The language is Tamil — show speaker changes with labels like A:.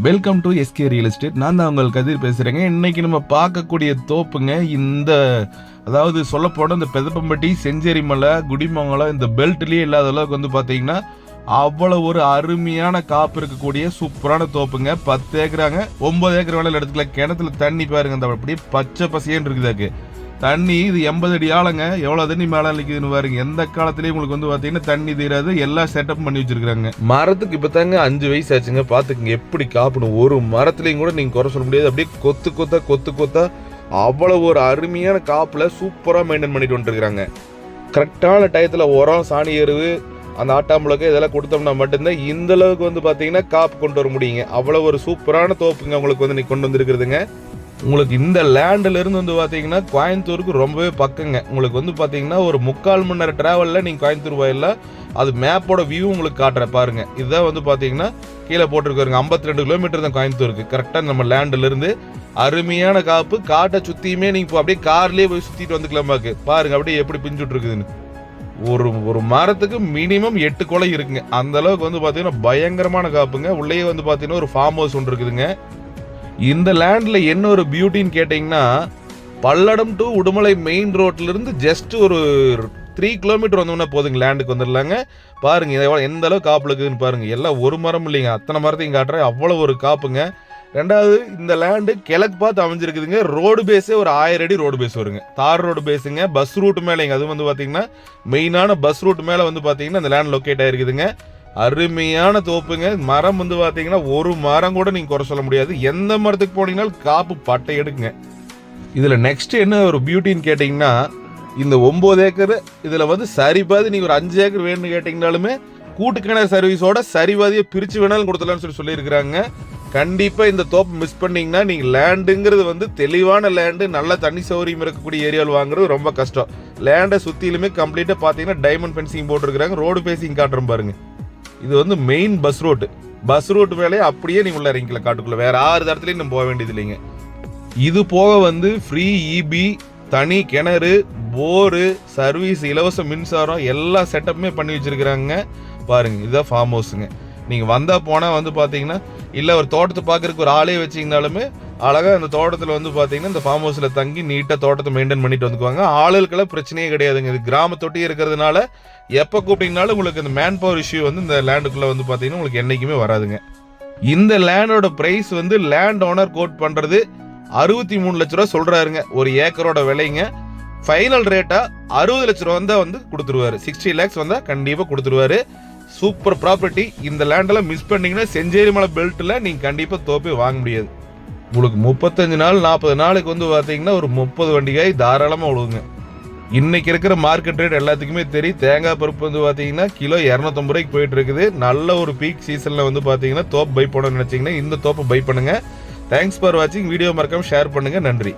A: Welcome to SK real estate நான் தான் உங்கள் கதிர் பேசுகிறேங்க இன்னைக்கு நம்ம பார்க்கக்கூடிய தோப்புங்க இந்த அதாவது சொல்லப்போனால் இந்த பெதப்பம்பட்டி செஞ்சேரி மலை குடிமங்கலம் இந்த பெல்ட்லேயே இல்லாத அளவுக்கு வந்து பார்த்தீங்கன்னா அவ்வளோ ஒரு அருமையான காப்பு இருக்கக்கூடிய சூப்பரான தோப்புங்க. பத்து ஏக்கராங்க ஒம்பது ஏக்கர் வேலையில் எடுத்துக்கலாம். கிணத்துல தண்ணி பாருங்க அந்த அப்படியே பச்சை பசேன்னு இருக்குதாக்கு தண்ணி இது எண்பது அடி ஆளுங்க எவ்வளோ தண்ணி மேலே நிற்குதுன்னு பாருங்க. எந்த காலத்துலேயும் உங்களுக்கு வந்து பார்த்தீங்கன்னா தண்ணி தீராது. எல்லாம் செட்டப் பண்ணி வச்சிருக்காங்க மரத்துக்கு இப்போ தாங்க அஞ்சு வயசு ஆச்சுங்க. பார்த்துக்குங்க எப்படி காப்பணும் ஒரு மரத்துலையும் கூட நீங்கள் குறை சொல்ல முடியாது. அப்படியே கொத்து கொத்தா கொத்து கொத்தா அவ்வளோ ஒரு அருமையான காப்பில் சூப்பராக மெயின்டைன் பண்ணிட்டு வந்துருக்குறாங்க. கரெக்டான டயத்தில் உரம் சாணி எருவு அந்த ஆட்டாம்புழக்கு இதெல்லாம் கொடுத்தோம்னா மட்டும்தான் இந்த அளவுக்கு வந்து பார்த்தீங்கன்னா காப்பு கொண்டு வர முடியுங்க. அவ்வளோ ஒரு சூப்பரான தோப்புங்க உங்களுக்கு வந்து இன்னைக்கு கொண்டு வந்திருக்கிறதுங்க. உங்களுக்கு இந்த லேண்ட்ல இருந்து வந்து பார்த்தீங்கன்னா கோயம்புத்தூருக்கு ரொம்பவே பக்கங்க. உங்களுக்கு வந்து பார்த்தீங்கன்னா ஒரு முக்கால் மணி நேரம் ட்ராவலில் நீங்கள் கோயம்புத்தூர் வயலில் அது மேப்போட வியூ உங்களுக்கு காட்டுற பாருங்க. இதுதான் வந்து பார்த்தீங்கன்னா கீழே போட்டிருக்காருங்க 52 ரெண்டு கிலோமீட்டர் தான் கோயம்புத்தூருக்கு. கரெக்டாக நம்ம லேண்ட்ல இருந்து அருமையான காப்பு காட்டை சுற்றியுமே நீங்கள் இப்போ அப்படியே கார்லேயே போய் சுற்றிட்டு வந்துக்கலாம் பாக்கு. அப்படியே எப்படி பிஞ்சுட்ருக்குதுன்னு ஒரு ஒரு மரத்துக்கு மினிமம் எட்டு கொலை இருக்குங்க. அந்த அளவுக்கு வந்து பார்த்தீங்கன்னா பயங்கரமான காப்புங்க. உள்ளேயே வந்து பார்த்தீங்கன்னா ஒரு ஃபார்ம் ஹவுஸ் ஒன்று இருக்குதுங்க. இந்த லேண்டில் என்ன ஒரு பியூட்டின்னு கேட்டிங்கன்னா பல்லடம் டு உடுமலை மெயின் ரோட்லேருந்து ஜஸ்ட் ஒரு த்ரீ கிலோமீட்டர் வந்தோம்னா போதுங்க லேண்டுக்கு வந்துடலாங்க பாருங்கள் இது எந்த அளவுக்கு காப்புல இருக்குதுன்னு பாருங்கள் எல்லாம் ஒரு மரம் இல்லைங்க. அத்தனை மரத்தையும் காட்டுறேன். அவ்வளோ ஒரு காப்புங்க. ரெண்டாவது இந்த லேண்டு கிழக்கு பார்த்து அமைஞ்சிருக்குதுங்க. ரோடு பேஸே ஒரு ஆயிரம் அடி ரோடு பேஸ் வருங்க. தார் ரோடு பேஸுங்க பஸ் ரூட் மேலேங்க. அது வந்து பார்த்தீங்கன்னா மெயினான பஸ் ரூட் மேலே வந்து பார்த்தீங்கன்னா இந்த லேண்ட் லொக்கேட் ஆகிருக்குதுங்க அருமையான தோப்புங்க. மரம் வந்து பார்த்தீங்கன்னா ஒரு மரம் கூட நீங்கள் குறை சொல்ல முடியாது. எந்த மரத்துக்கு போனீங்கனாலும் காப்பு பட்டை எடுக்குங்க. இதில் நெக்ஸ்ட் என்ன ஒரு பியூட்டின்னு கேட்டிங்கன்னா இந்த ஒம்பது ஏக்கர் இதில் வந்து சரிபாதி நீங்கள் ஒரு அஞ்சு ஏக்கர் வேணும்னு கேட்டிங்கனாலுமே கூட்டுக்கிணறு சர்வீஸோட சரிபாதியை பிரித்து வேணாலும் கொடுத்துலான்னு சொல்லி சொல்லியிருக்கிறாங்க. கண்டிப்பாக இந்த தோப்பு மிஸ் பண்ணிங்கன்னா நீங்கள் லேண்டுங்கிறது வந்து தெளிவான லேண்டு நல்ல தண்ணி சௌகரியம் இருக்கக்கூடிய ஏரியாவில் வாங்குறது ரொம்ப கஷ்டம். லேண்டை சுற்றிலுமே கம்ப்ளீட்டாக பார்த்தீங்கன்னா டைமண்ட் ஃபென்சிங் போட்டிருக்கிறாங்க. ரோடு ஃபேஸிங் காட்டுறோம் பாருங்க. இது வந்து main bus road bus road வேலையை அப்படியே நீங்கள் உள்ள இறங்கிக்கல காட்டுக்குள்ள. வேற ஆறு இடத்துலையும் நம்ம போக வேண்டியது இல்லைங்க. இது போக வந்து ஃப்ரீ இபி தனி கிணறு போரு சர்வீஸ் இலவச மின்சாரம் எல்லா செட்டப்புமே பண்ணி வச்சிருக்கிறாங்க. பாருங்க இதுதான் ஃபார்ம் ஹவுஸுங்க நீங்கள் வந்தால் போனால் வந்து பார்த்தீங்கன்னா இல்லை ஒரு தோட்டத்தை பார்க்குறதுக்கு ஒரு ஆளே வச்சிங்கனாலுமே அழகாக அந்த தோட்டத்தில் வந்து பார்த்தீங்கன்னா இந்த ஃபார்ம் ஹவுஸில் தங்கி நீட்டாக தோட்டத்தை மெயின்டைன் பண்ணிட்டு வந்துக்குவாங்க. ஆளுகளுக்கெல்லாம் பிரச்சனையே கிடையாதுங்க. இது கிராமத்தொட்டி இருக்கிறதுனால எப்போ கூப்பிட்டீங்கனாலும் உங்களுக்கு இந்த மேன் பவர் இஷ்யூ வந்து இந்த லேண்டுக்குள்ளே வந்து பார்த்தீங்கன்னா உங்களுக்கு என்றைக்குமே வராதுங்க. இந்த லேண்டோட ப்ரைஸ் வந்து லேண்ட் ஓனர் கோட் பண்ணுறது அறுபத்தி மூணு லட்ச ரூபா சொல்கிறாருங்க ஒரு ஏக்கரோட விலைங்க. ஃபைனல் ரேட்டாக அறுபது லட்ச ரூபா வந்தால் வந்து கொடுத்துருவாரு. சிக்ஸ்டி லேக்ஸ் வந்தால் கண்டிப்பாக கொடுத்துருவாரு. சூப்பர் ப்ராப்பர்ட்டி இந்த லேண்டெல்லாம் மிஸ் பண்ணிங்கன்னா செஞ்சேரி மலை பெல்ட்டில் நீங்கள் கண்டிப்பாக தோப்பி வாங்க முடியாது. உங்களுக்கு முப்பத்தஞ்சு நாள் நாற்பது நாளுக்கு வந்து பார்த்தீங்கன்னா ஒரு முப்பது வண்டிக்காய் தாராளமாக விழுவுங்க இன்னைக்கு இருக்கிற மார்க்கெட் ரேட் எல்லாத்துக்குமே தெரியும். தேங்காய் பருப்பு வந்து பார்த்தீங்கன்னா கிலோ இரநூத்தம்பது ரூபாய்க்கு போயிட்டு இருக்குது. நல்ல ஒரு பீக் சீசனில் வந்து பார்த்தீங்கன்னா தோப்பு பை பண்ணணும்னு நினச்சிங்கன்னா இந்த தோப்பை பை பண்ணுங்கள் தேங்க்ஸ் ஃபார் வாட்சிங் வீடியோ மறக்காமல் ஷேர் பண்ணுங்கள் நன்றி.